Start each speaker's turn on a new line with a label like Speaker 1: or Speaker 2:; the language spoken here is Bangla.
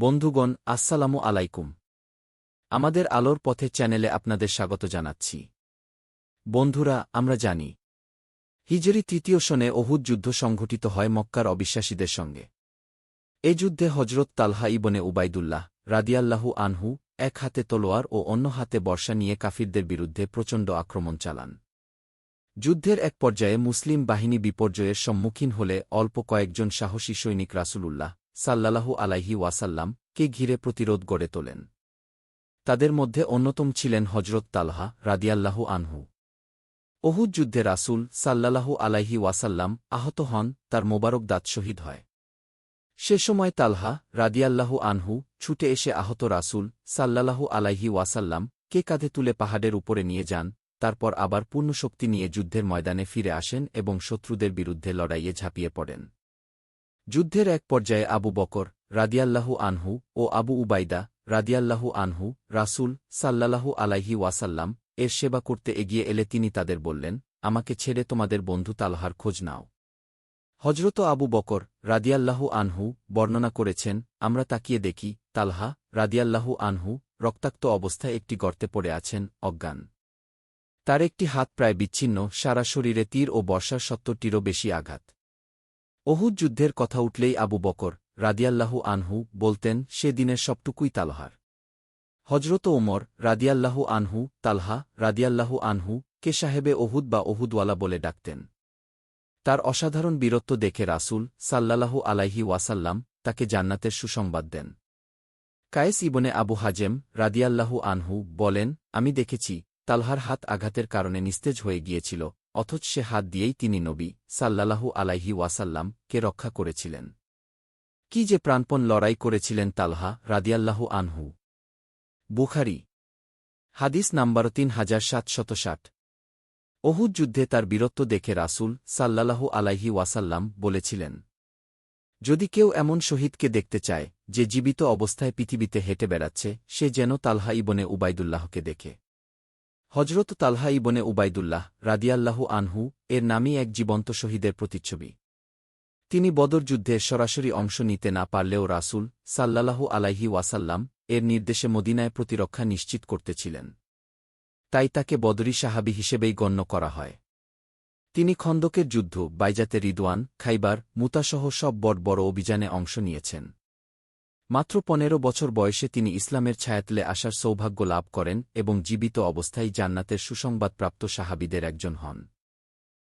Speaker 1: বন্ধুগণ, আসসালামু আলাইকুম। আমাদের আলোর পথে চ্যানেলে আপনাদের স্বাগত জানাচ্ছি। বন্ধুরা, আমরা জানি, হিজরি তৃতীয় সনে অহুদ যুদ্ধ সংঘটিত হয় মক্কার অবিশ্বাসীদের সঙ্গে। এ যুদ্ধে হজরত তালহা ইবনে উবাইদুল্লাহ রাদিয়াল্লাহু আনহু এক হাতে তলোয়ার ও অন্য হাতে বর্ষা নিয়ে কাফিরদের বিরুদ্ধে প্রচণ্ড আক্রমণ চালান। যুদ্ধের এক পর্যায়ে মুসলিম বাহিনী বিপর্যয়ের সম্মুখীন হলে অল্প কয়েকজন সাহসী সৈনিক রাসূলুল্লাহ সাল্লাল্লাহু আলাইহি ওয়াসাল্লাম কে ঘিরে প্রতিরোধ গড়ে তোলেন। তাদের মধ্যে অন্যতম ছিলেন হজরত তালহা রাদিয়াল্লাহু আনহু। অহুদ যুদ্ধে রাসূল সাল্লাল্লাহু আলাইহি ওয়াসাল্লাম আহত হন, তার মোবারক দাঁত শহীদ হয়। সে সময় তালহা রাদিয়াল্লাহু আনহু ছুটে এসে আহত রাসূল সাল্লাল্লাহু আলাইহি ওয়াসাল্লাম কে কাঁধে তুলে পাহাড়ের উপরে নিয়ে যান, তারপর আবার পূর্ণ শক্তি নিয়ে যুদ্ধের ময়দানে ফিরে আসেন এবং শত্রুদের বিরুদ্ধে লড়াইয়ে ঝাঁপিয়ে পড়েন। যুদ্ধের এক পর্যায়ে আবু বকর রাদিয়াল্লাহু আনহু ও আবু উবাইদা রাদিয়াল্লাহু আনহু রাসূল সাল্লাল্লাহু আলাইহি ওয়াসাল্লাম এর সেবা করতে এগিয়ে এলে তিনি তাদের বললেন, আমাকে ছেড়ে তোমাদের বন্ধু তালহার খোঁজ নাও। হজরত আবু বকর রাদিয়াল্লাহু আনহু বর্ণনা করেছেন, আমরা তাকিয়ে দেখি, তালহা রাদিয়াল্লাহু আনহু রক্তাক্ত অবস্থায় একটি গর্তে পড়ে আছেন, অজ্ঞান। তার একটি হাত প্রায় বিচ্ছিন্ন, সারা শরীরে তীর ও বর্ষার সত্তরটিরও বেশি আঘাত। অহুদ যুদ্ধের কথা উঠলেই আবু বকর রাদিয়াল্লাহু আনহু বলতেন, সে দিনের সবটুকুই তালহার। হজরত ওমর রাদিয়াল্লাহু আনহু, তালহা রাদিয়াল্লাহু আনহু, কে সাহেবে ওহুদ বা ওহুদওয়ালা বলে ডাকতেন। তার অসাধারণ বীরত্ব দেখে রাসূল সাল্লাল্লাহু আলাইহি ওয়াসাল্লাম তাকে জান্নাতের সুসংবাদ দেন। কায়েস ইবনে আবু হাজেম রাদিয়াল্লাহু আনহু বলেন, আমি দেখেছি, তালহার হাত আঘাতের কারণে নিস্তেজ হয়ে গিয়েছিল অথচ সে হাত দিয়েই তিনি নবী সাল্লাহু আলাইহি ওয়াসাল্লাম কে রক্ষা করেছিলেন। কি যে প্রাণপণ লড়াই করেছিলেন তালহা রাদিয়াল্লাহু আনহু। বুখারি, হাদিস নাম্বার তিন হাজার সাতশত ষাট। অহুদ যুদ্ধে তার বীরত্ব দেখে রাসূল সাল্লাল্লাহু আলাইহি ওয়াসাল্লাম বলেছিলেন, যদি কেউ এমন শহীদকে দেখতে চায় যে জীবিত অবস্থায় পৃথিবীতে হেঁটে বেড়াচ্ছে, সে যেন তালহা ইবনে উবাইদুল্লাহকে দেখে। হজরত তালহা ইবনে উবাইদুল্লাহ রাদিয়াল্লাহু আনহু এর নামই এক জীবন্ত শহীদের প্রতিচ্ছবি। তিনি বদর যুদ্ধে সরাসরি অংশ নিতে না পারলেও রাসূল সাল্লাল্লাহু আলাইহি ওয়াসাল্লাম এর নির্দেশে মদিনায় প্রতিরক্ষা নিশ্চিত করতেছিলেন তাই তাকে বদরি সাহাবি হিসেবেই গণ্য করা হয়। তিনি খন্দকের যুদ্ধ, বাইজাতে রিদওয়ান, খাইবার, মুতাসহ সব বড় বড় অভিযানে অংশ নিয়েছেন। মাত্র পনেরো বছর বয়সে তিনি ইসলামের ছায়াতলে আসার সৌভাগ্য লাভ করেন এবং জীবিত অবস্থায় জান্নাতের সুসংবাদপ্রাপ্ত সাহাবিদের একজন হন।